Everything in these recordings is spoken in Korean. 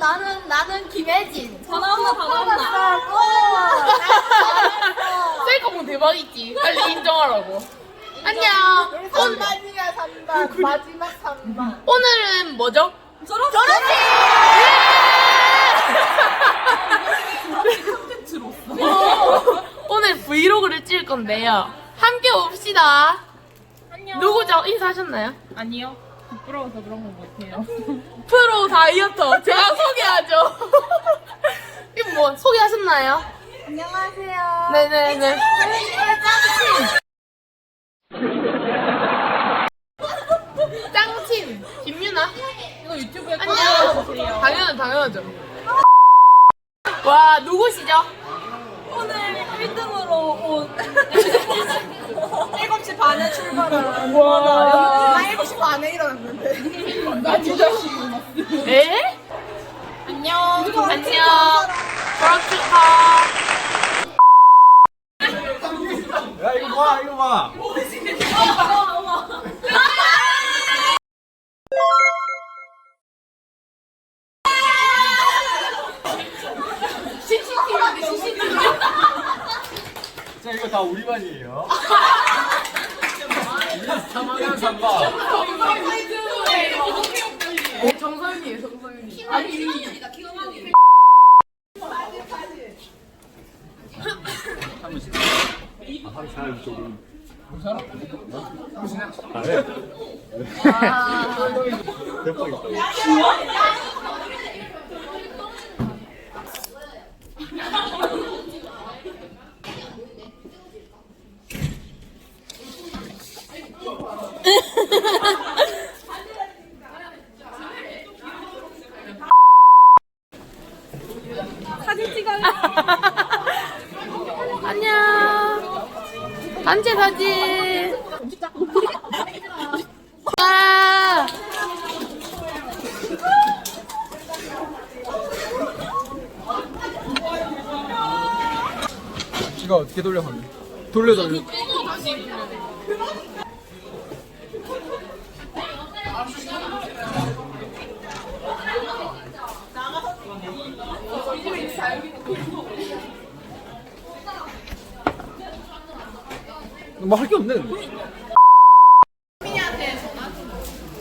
나는 나는 김혜진. 다 나온다, 다 나온다. 나왔어. 셀카 보면 대박이지. 빨리 인정하라고. 안녕. 오늘, 3반이야 3반. 마지막 3반. 오늘은 뭐죠? 졸업 졸업식! 콘텐츠로서. 오늘 브이로그를 찍을 건데요. 함께 봅시다. 안녕. 누구죠? 인사하셨나요? 아니요. 부끄러워서 그런 거 못해요. 프로 다이어터. 제가 소개하죠. 이거 뭐, 소개하셨나요? 안녕하세요. 네네네. 짱친. 김유나. 이거 유튜브에 안녕. 당연, 당연하죠. 와, 누구시죠? 오늘 1등으로 온 7시 반에 출발한 와. 나 7시 일어났는데. 나 진짜 에? 안녕. 안녕. 졸업 축하. 야 이거 봐 이거 봐. 자 이거 다 우리 반이에요 3학년 3반 정선이에요, 정선이. 한 사람 조금 아 네. 대박 있다 사진 찍어요. 안녕. 단체 사진. 와. 이거 어떻게 돌려 하면 돌려 돌려 뭐 할 게 없네 근데.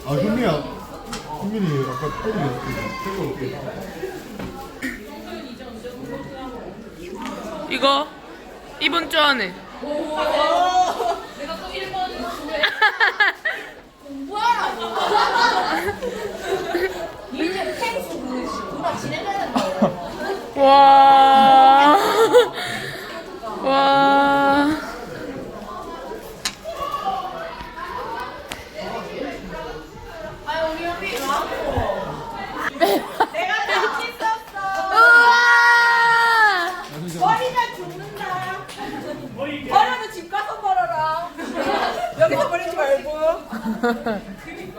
아 현미야 현민이 아까 태국에 태국 어떻게 이거 이번 주 안에. 와. 와. 우와! 머리가 죽는다. 버려도 집 가서 버려라. 여기서 버리지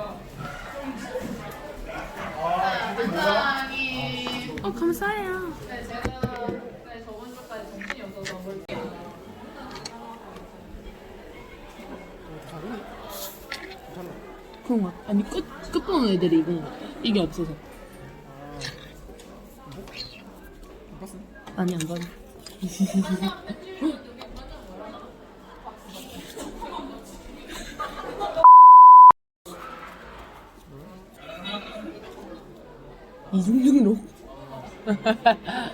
말고. 어, 감사해요. 그런가? 아니 끝 끝번 애들이 이건 이게 없어서. 아니 안봤 이중중이로?